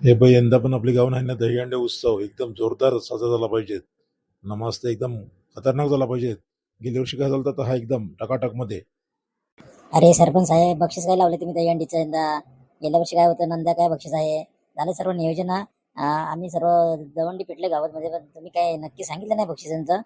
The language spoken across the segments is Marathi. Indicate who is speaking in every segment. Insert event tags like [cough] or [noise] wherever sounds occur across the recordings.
Speaker 1: हे बाई यंदा पण आपली गावून आहे ना दहीहंडी उत्सव एकदम जोरदार साजरा झाला पाहिजे. नमाज तर एकदम खतरनाक झाला पाहिजे. गेल्या वर्षी काय झालं होतं हा एकदम टकाटकमध्ये.
Speaker 2: अरे सरपंच साहेब बक्षीस काय लावले तुम्ही दहीहंडीचं यंदा? गेल्या वर्षी काय होतं नंदा काय बक्षीस आहे? झालं सर्व नियोजन हा. आ, आम्ही सर्व दवंडी पेटले गावामध्ये पण तुम्ही काय नक्की सांगितलं नाही बक्षिसांचं?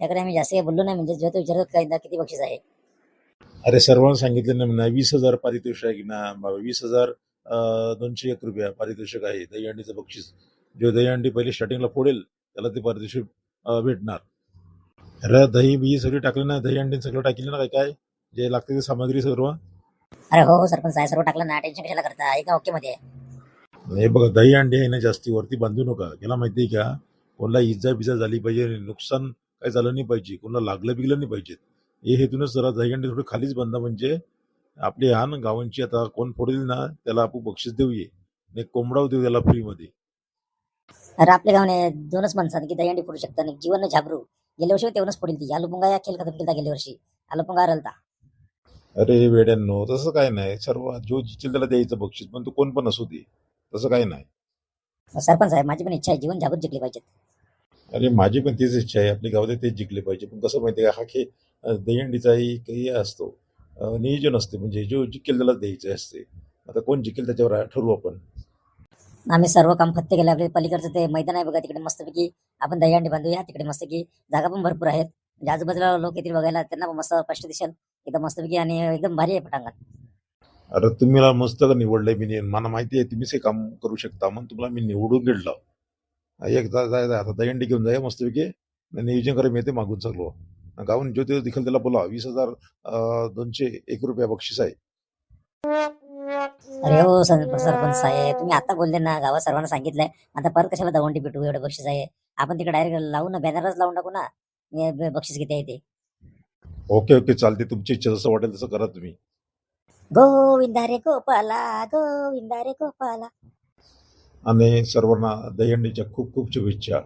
Speaker 2: त्याकडे आम्ही जास्त काही बोललो नाही म्हणजे जो तो विचारत काय यंदा किती बक्षीस आहे?
Speaker 1: अरे सर्वांना सांगितलं ना म्हणा वीस हजार पारितोषिक आहे ना बाबा वीस हजार दोनशे एक रुपया पारितोषिक आहे. दहीहंडीचं बक्षीस. जो दहीहंडी पहिले स्टार्टिंगला फोडेल त्याला ते पारितोषिक भेटणार. अरे दही बी सगळी टाकली ना दहीहंडी सगळं टाकली ना काय काय? जे लागते ते सामग्री सर्व?
Speaker 2: अरे हो हो सरपंच साहेब सर्व टाकलं ना. टेन्शन कशाला करता? आहे का ओके मध्ये
Speaker 1: हे बघा दही अंडी आहे ना जास्ती वरती बांधू नका. याला माहिती आहे का? कोणाला इजा बिजा झाली पाहिजे नुकसान काही झालं नाही पाहिजे कोणाला लागलं बिगलं नाही पाहिजे. हे हेतूनच जरा दही अंडी थोडी खालीच बांधा म्हणजे आपली हा ना गावांची आता कोण फोडेल ना त्याला आपण बक्षीस देऊये. एक कोंबडाव देऊ त्याला फ्रीमध्ये
Speaker 2: अरे आपल्या गावाने दोनच माणसात की दहीहंडी फोडू शकता आणि जीवन झाबरू. गेल्या वर्षी तेवढंच फोडील ती. आलुपुंगा या खेळ खतम केला गेल्या वर्षी. आलुपुंगा हरलता.
Speaker 1: अरे वेड्यांनो तसं काय नाही. सर्व जो जिचेल त्याला द्यायचं बक्षीस पण तो कोण पण असू दे. तसं काय नाही.
Speaker 2: सरपंच साहेब माझी पण इच्छा आहे जीवन झाबून जिंकली पाहिजेत.
Speaker 1: अरे माझी पण तीच इच्छा आहे. आपली गावात तेच जिंकले पाहिजे. पण कसं माहिती का हा खेळ दहीहंडीचाही काही असतो. नियोजन असते. म्हणजे जो जिंकेल त्याला द्यायचं असते. आता कोण जिंकेल त्याच्यावर ठरवू आपण.
Speaker 2: आम्ही सर्व काम फत्ते केले आपले पलीकडचं ते मैदान आहे बघा तिकडे मस्तपैकी आपण दहीहंडी बांधूया तिकडे मस्त की जागा पण भरपूर आहेत. म्हणजे आजूबाजूला लोक येतील बघायला त्यांना पण मस्त स्पष्ट दिसेल. एकदम मस्तपैकी आणि एकदम भारी आहे पटांगण.
Speaker 1: अरे तुम्ही मला मस्त निवडलंय मी मला माहिती आहे तुम्हीच हे काम करू शकता. म्हणून तुम्हाला मी निवडून घेतलं. एक आता दहीहंडी घेऊन जाय मस्तपैकी. नियोजन करा मी येते मागून सगळं. गावून जो दिखेल त्याला बोला वीस हजार दोनशे एक रुपया बक्षीस आहे.
Speaker 2: अरे हो सर- सरपंच साहेब तुम्ही आता बोलले ना गावात सर्वांना सांगितलंय. आता परत कशाला दवंडी पिटू एवढं बक्षीस आहे. आपण तिकडे डायरेक्ट लावू ना बॅनरच लावून टाकू ना. बक्षीस किती आहे ते?
Speaker 1: ओके ओके चालते तुमची इच्छा जसं वाटेल तसं करा तुम्ही.
Speaker 2: गोविंदा रे गोपाला गोविंदा रे गोपाला.
Speaker 1: आणि सर्वांना दहीहंडीच्या खूप खूप शुभेच्छा.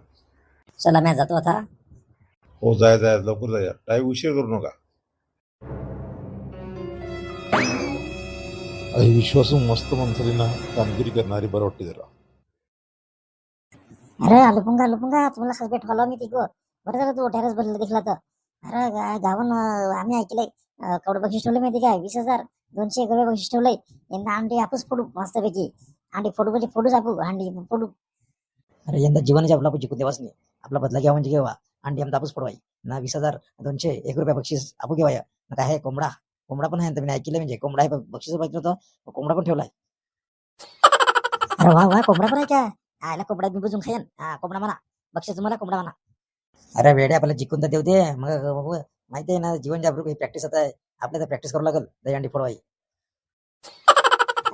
Speaker 2: चला मी जातो आता.
Speaker 1: हो जाय जाय लवकर जाया. टाईम उशीर करू नका. अरे विश्वासू मस्त ना कामगिरी करणारी बरं वाटते जरा.
Speaker 2: अरे आलुपुंगा आलुपुंगा तुम्हाला सगळं भेटवाला मी तिकडं बरं झालं तू टेरेस भरलं दिखला तर. अरे गा- गावानं आम्ही ऐकलंय अं, केवढं बक्षीस ठेवलं माहिती काय? वीस हजार दोनशे एक रुपये बक्षीस ठेवलंय. यंदा अंडी आपच फोडू मस्तपैकी. अंडी फोडू म्हणजे फोडूच आपू अंडी फोडू. अरे यंदा जीवनाच्या आपला जिंकून देवाच नाही आपला बदला घ्या म्हणजे घेवा अंडी आमचा आपच फोडवाय ना वीस हजार दोनशे एक रुपये बक्षीस आपू घेवाय. ना काय आहे कोंबडा. कोंबडा पण आहे मी ऐकलंय म्हणजे कोंबडा आहे बक्षीस पाहिजे होतं कोंबडा पण ठेवलाय. [laughs] अरे वा वा कोंबडा पण आहे का? आयला कोंबडा मी बुजून खायन. हा कोंबडा म्हणा. बक्षीस तुम्हाला कोंबडा म्हणा. अरे वेड्या आपल्याला जिंकून तर देऊ दे. मग माहिती आहे ना जीवन जागरूक प्रॅक्टिस आता आहे. आपल्याला प्रॅक्टिस करावं लागेल दहीहंडी फोडवाई.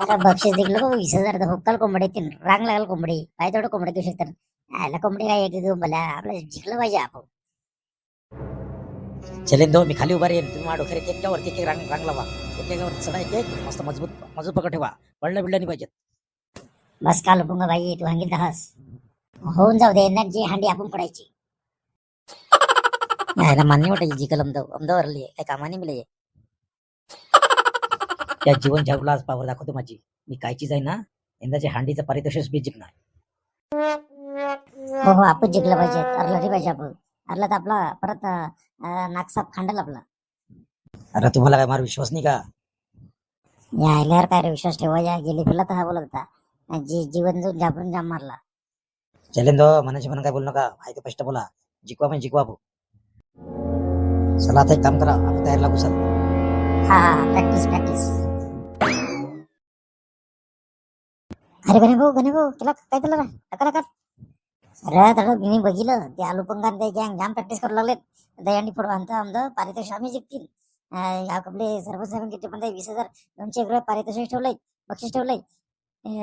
Speaker 3: अरे बक्षीस बघ वीस हजार तर कोंबडी येतील रांग लागल कोंबडी. पाहिजे तेवढं कोंबडी घेऊ शकतात. आयला कोंबडी काय एक घेऊन बोला आपलं जिंकलं पाहिजे आपण.
Speaker 2: चलेन दो मी खाली उभा राहीन. तुम्ही माडो खरे एक एक रांग रांग लावा एक एक वरती सडा एक एक मस्त मजबूत मजबूत पकड ठेवा. पडलं बिडलं नाही पाहिजे
Speaker 3: बस काल पुंग बाई तू हंगील दहास होऊन जाऊ दे जी हांडी आपण पडायची. [laughs]
Speaker 2: यायला मान्य वाटायची जिकल अमदाव. अमदाव हरली काय कामाने मिळे त्या जीवन जागरूला आज पावर दाखवतो माझी. मी काय चीज आहे ना यंदाच्या हांडीचं पारितोषिक बी जिंकणार.
Speaker 3: हो हो आपण जिंकलं पाहिजे. अरला रे पाहिजे आपण. अरला तर आपला परत अं, नाकसाप खांडल आपला.
Speaker 2: अरे तुम्हाला काय मार विश्वास नाही का?
Speaker 3: या आल्यावर काय रे विश्वास ठेवायचा गेले फिरला तर हा बोलत होता. जी जीवन जो जाबरून जाम मारला.
Speaker 2: चलेन दो मनाचे म्हणून काय बोलू नका. माहिती स्पष्ट बोला. जिकवा म्हणजे जिकवा भाऊ चला आता एक काम करा. आपण तयार लागू सर
Speaker 3: हा हा प्रॅक्टिस प्रॅक्टिस अरे गणे भाऊ गणे भाऊ तुला काय झालं रे? अरे तर मी बघितलं. ते आलू ते गँग जाम प्रॅक्टिस करू लागलेत. दयांडी फोडू आमचं आमचं. पारितोषिक आम्ही जिंकतील या आपले सर्व साहेब किती पण ते वीस हजार दोनशे एक रुपये पारितोषिक ठेवलंय. बक्षीस ठेवलंय.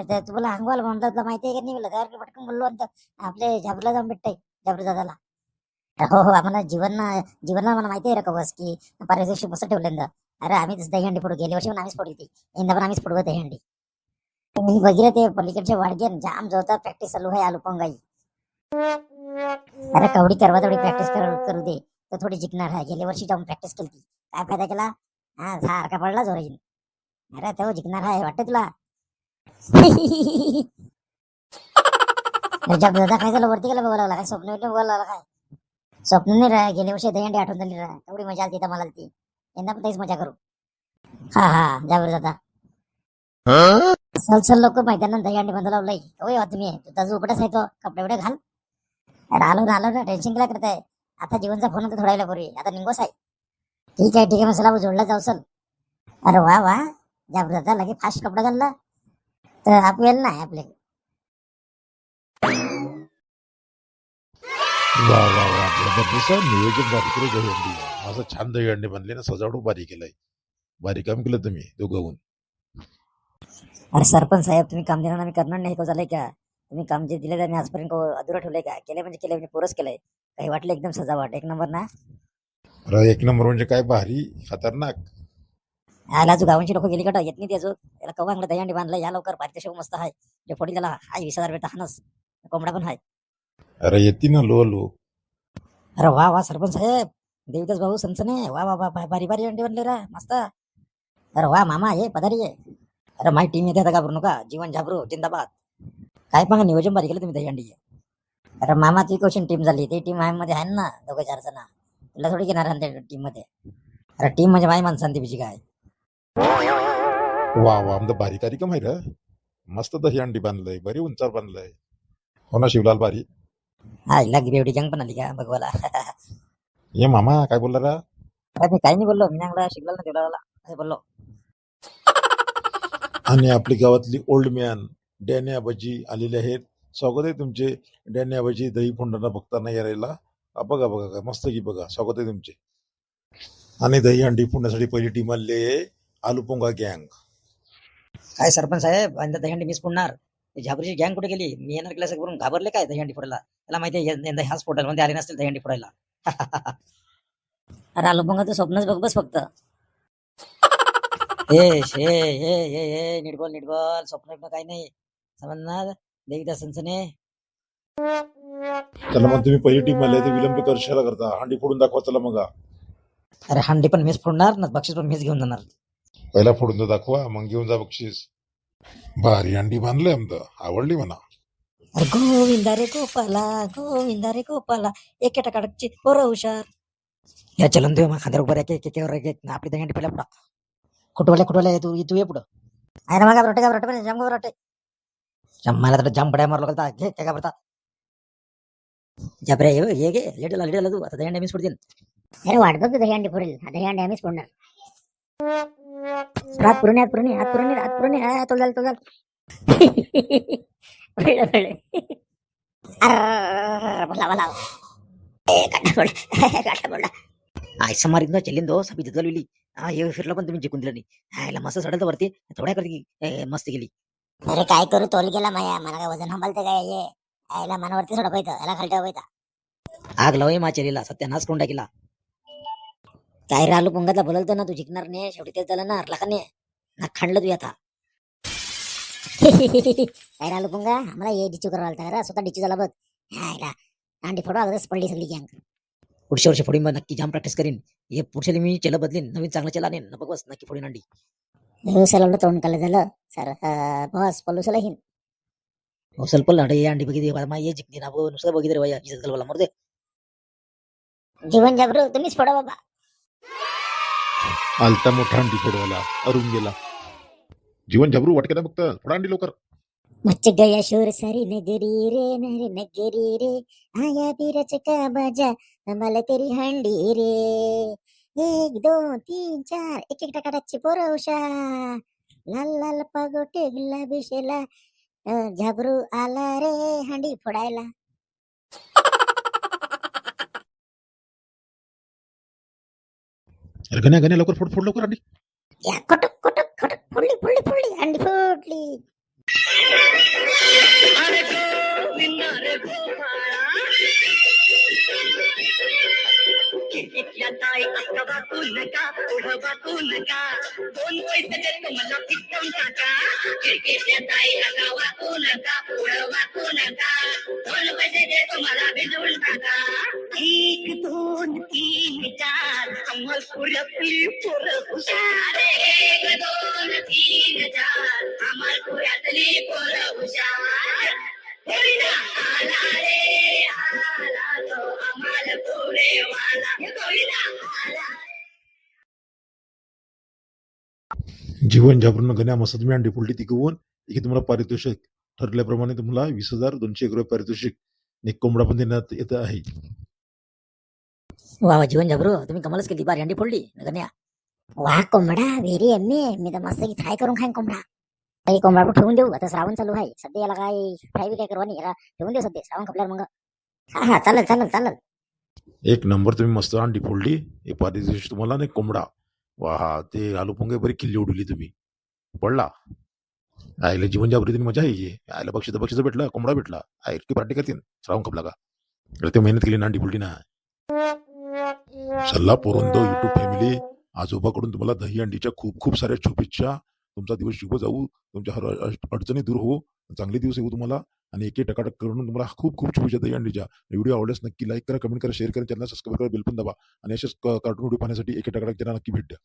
Speaker 3: तर तुम्हाला अंगवाल म्हणलं तुला माहिती आहे का नाही त्यावर पटकन बोललो आणि आपले झाबरला जाऊन भेटतंय. जाबरू दादाला. हो हो आम्हाला जीवन जीवनला मला माहिती आहे रकवस की पारितोषिक कसं ठेवलं अरे आम्ही दहीहंडी फोडू. गेल्या वर्षी पण आम्हीच फोडली ती यंदा पण आम्हीच फोडू दहीहंडी. मी बघितलं ते पलीकडच्या वाडग्यान जाम जोरदार प्रॅक्टिस चालू आहे आलू पंगाई. अरे कवडी करवा तेवढी प्रॅक्टिस करू दे. तर थोडी जिंकणार. आहे गेल्या वर्षी जाऊन प्रॅक्टिस केली काय फायदा केला? हा सारखा पडला जोर अरे तो जिंकणार आहे वाटतं तुला? जब दादा काय झालं वरती गेला बघायला लागला काय स्वप्न बिप्न बघायला लागला काय? स्वप्न नाही राह गेल्या वर्षी दहीहंडी आठवण झाली राह एवढी मजा आली मला ती. यंदा पण तेच मजा करू. हा हा जावर दादा. चल चल लोक मैदानात दहीहंडी बंद लावलंय. होय तुम्ही तू ताजू उघडच आहे तो. कपडे बिडे घाल. अरे आलो ना टेन्शन काय करताय. आता जीवनचा फोन होता थोडा वेळापूर्वी. आता निघोस आहे ठीक आहे ठीक आहे मसाला जोडला जाऊ चल. अरे वा वा. दादा लगे फास्ट कपडा घालला. तर आपल्याला नाही आपले.
Speaker 1: वा वा वा. जबरदस्त नियोजन भारी केलं दहीहंडी माझं छान दहीहंडी बनले ना सजावट भारी केलंय. भारी काम केलं तुम्ही दोघं
Speaker 3: अरे सरपंच साहेब तुम्ही काम देणार आम्ही करणार नाही. को झालंय का? तुम्ही काम जे दिले मी आजपर्यंत अधुरा ठेवलंय का? केले म्हणजे केले म्हणजे पुरच केलंय. काही वाटलं एकदम सजावट? एक नंबर ना?
Speaker 1: अरे एक नंबर म्हणजे काय? भारी खतरनाक.
Speaker 3: आला जो गावांची लोक गेली का? येत नाही त्याचं त्याला कवा अंगला दहीहंडी बांधला या लवकर. पारित शो मस्त आहे. जे फोडी त्याला हाय वीस हजार भेटता हानस कोंबडा पण आहे
Speaker 1: अरे येते ना लो लो.
Speaker 3: अरे वा वा सरपंच साहेब. देविदास भाऊ सनसने. वा वा वा बा- बारी बारी अंडी बनले रा मस्त. अरे वा मामा ये पधारी ये. अरे माही टीम येते आता घाबरू नका. जीवन झाबरू जिंदाबाद. काय पण नियोजन भारी केलं तुम्ही दहीहंडी. अरे मामा ती क्वेश्चन टीम झाली ती टीममध्ये आहे ना दोघं चार जण. तुला थोडी घेणार टीममध्ये. अरे टीम म्हणजे माही माणसांची बिजी काय.
Speaker 1: वा वा आमचं भारी कार्यक्रम आहे रे. मस्त दहीहंडी बांधलंय बरी उंचावर बांधलंय हो ना शिवलाल भारी.
Speaker 3: हा हिला बेवडी गंग पण आली का भगवाला
Speaker 1: ये मामा काय बोलला रा?
Speaker 3: अरे मी काही नाही बोललो मी चांगला शिकला ना असं बोललो.
Speaker 1: आणि आपली गावातली ओल्ड मॅन डॅनी आबाजी आलेले आहेत. स्वागत आहे तुमचे. डॅनी आबाजी दही फोंडांना बघताना यायला हा, बघा बघा काय मस्त की बघा. स्वागत आहे तुमचे. आणि दही हंडी फोडण्यासाठी पहिली टीम आलेली आहे. आलू पोंगा गँग.
Speaker 3: काय सरपंच साहेब? आणि दहीहंडी मिस पुडणार झाबरीची गँग कुठे गेली? मी येणार क्लास करून घाबरले काय दहीहंडी फोडायला? त्याला माहिती आहे यंदा ह्याच पोर्टलमध्ये आले नसतील दहीहंडी फोडायला. अरे आलो पंगा तू स्वप्नच बघ बस फक्त. ए शे हे हे हे निडबॉल निडबॉल स्वप्न बिप्न काही नाही. समजणार? देविदास सनसने?
Speaker 1: त्याला मग तुम्ही पहिली टीम आले विलंब कशाला करता? हंडी फोडून दाखवा चला मग.
Speaker 3: अरे हंडी पण मिस फोडणार ना बक्षीस पण मिस घेऊन जाणार.
Speaker 1: पहिला फोडून तर दाखवा मग घेऊन जा बक्षीस. भारी हंडी बांधलंय आमचं आवडली म्हणा.
Speaker 3: अरे गोविंदा रे गोपाला गोविंदा रे गोपाला एक टकाटकची पोरं हुशार. या चलन देऊ मग खांद्यावर उभं राहा, एक एक. आपली दहीहंडी पहिला पुढं. कुठवाल्या कुठवाल्या तू तू ये पुढं. अरे मग घाबरटे घाबरटे जाम घाबरटे जाम मला तर जाम पड्या मारलो का घे काय घाबरता जाबरे ये ये गे लेट आला लेट आला तू. आता दहीहंडी आम्हीच फोडतील. अरे वाट बघ दहीहंडी फोडेल. दहीहंडी आम्हीच फोडणार. हात पुरणे हात पुरणे हात पुरणे हात पुरणे. हा तो झाल तो झाल. बोला बोला. काटा पडला [laughs] काटा पडला आयसा मारीत ना चलिंद हो सभी जलविली हा हे फिरलं पण तुम्ही जिंकून दिलं नाही. हायला मस्त चढत वरती. थोड्या करती मस्त गेली
Speaker 2: अरे काय करू तोल गेला माया. मला काय वजन हंबालते काय ये यायला मनावरती सोडा पाहिजे याला खालट्या पाहिजे
Speaker 3: आग लावय मा चलीला सत्यानाश करून टाकीला. काय राहिलो पंगतला बोलतो ना तू जिंकणार नाही शेवटी तेच झालं ना हरला का नाही? ना खांडलं तू आता. [laughs] काय राहिलो पंगा? आम्हाला ये डिचू करायला लागला स्वतः डिचू झाला बघ. हायला अंडी फोडो पडली सगळी गँग पुढच्या वर्षी फोडी मग नक्की जाम प्रॅक्टिस करीन. हे पुढच्या मी चला बदलीन नवीन चांगलं चला आणीन. बघ बस नक्की फोडीन अंडी.
Speaker 2: सलवलं तोंड काल झालं सर बस पलूसला हिन
Speaker 3: हो ಸ್ವಲ್ಪ अडे अंडी बघितली मा ये जिंकली ना बघ नुसतं बघितलं वया इज्जत घालवायला मरते
Speaker 2: जीवन जबरू तुम्हीच फोडा बाबा
Speaker 1: आलता मोठा हंडी फोडवाला अरुण गेला जीवन झबरू वाटके ना फक्त फोडा हंडी लवकर
Speaker 2: मच गया शोर सारी नगरी रे नर नगरी रे आया बीरच का बाजा मला तेरी हंडी रे एक दोन तीन चार एक एक टाकाटाची पोरं उषा लाल लाल पागोटे गुलाबी शेला झाबरू आला रे हंडी फोडायला
Speaker 1: अरे गण्या गण्या लवकर फोड फोड लवकर हंडी
Speaker 2: या कोटक कोटक कोटक फोडली फोडली फोडली हंडी फोडली
Speaker 4: कितीतल्या ताई रे वाकू नका पुढं वाकू नका दोन पैसे देतो मला पिटून टाका खिडकीतल्या ताई आता वाकू नका पुढं वाकू नका दोन पैसे देतो मला भिजवून टाका एक दोन तीन चार अंमल पुऱ्यातली पोरं हुशार एक दोन तीन चार अंमल पुऱ्यातली पोरं हुशार.
Speaker 1: जीवन जागरण गण्या मस्त तुम्ही अंडी फुलटी ती घेऊन इथे तुम्हाला पारितोषिक. ठरल्याप्रमाणे तुम्हाला वीस हजार दोनशे एक रुपये पारितोषिक एक कोंबडा पण देण्यात येत आहे.
Speaker 3: वा वा जीवन जबरो. तुम्ही कमालच केली. बारी अंडी फोडली. गण्या.
Speaker 2: वा कोंबडा. व्हेरी एम्मी मी तर मस्त की फ्राय करून खाईन कोंबडा. काही कोंबडा पण ठेवून देऊ. आता श्रावण चालू आहे. सध्या याला काय फ्राय बी काय करवा नाही याला ठेवून देऊ सध्या. श्रावण कपल्यावर मग. हा हा चालेल चालेल चालेल.
Speaker 1: एक नंबर तुम्ही मस्त अंडी फोडली. हे पारितोषिक तुम्हाला नाही कोंबडा. वा हा ते आलू पोंगे बरी किल्ली उडवली तुम्ही. पडला. आईला जीवन जागृती मजा यायची आईला बक्षीस बक्षीस भेटला कोंबडा भेटला. आई इतकी पार्टी करतील श्रावण कपला का? अरे ते मेहनत केली ना अंडी ना सल्ला पोरंदो युट्यूब फॅमिली आजोबाकडून तुम्हाला दही अंडीच्या खूप खूप साऱ्या शुभेच्छा. तुमचा दिवस शुभ जाऊ. तुमच्या हर अडचणी दूर हो. चांगले दिवस येऊ तुम्हाला. आणि एक टकाटक करून तुम्हाला खूप खूप शुभेच्छा दही अंडीच्या व्हिडिओ आवडल्यास नक्की लाईक करा कमेंट करा शेअर करा चॅनल सबस्क्राईब करा बिल पण दाबा. आणि असेच कार्टून व्हिडिओ पाहण्यासाठी एक टकाटक त्यांना नक्की भेट द्या.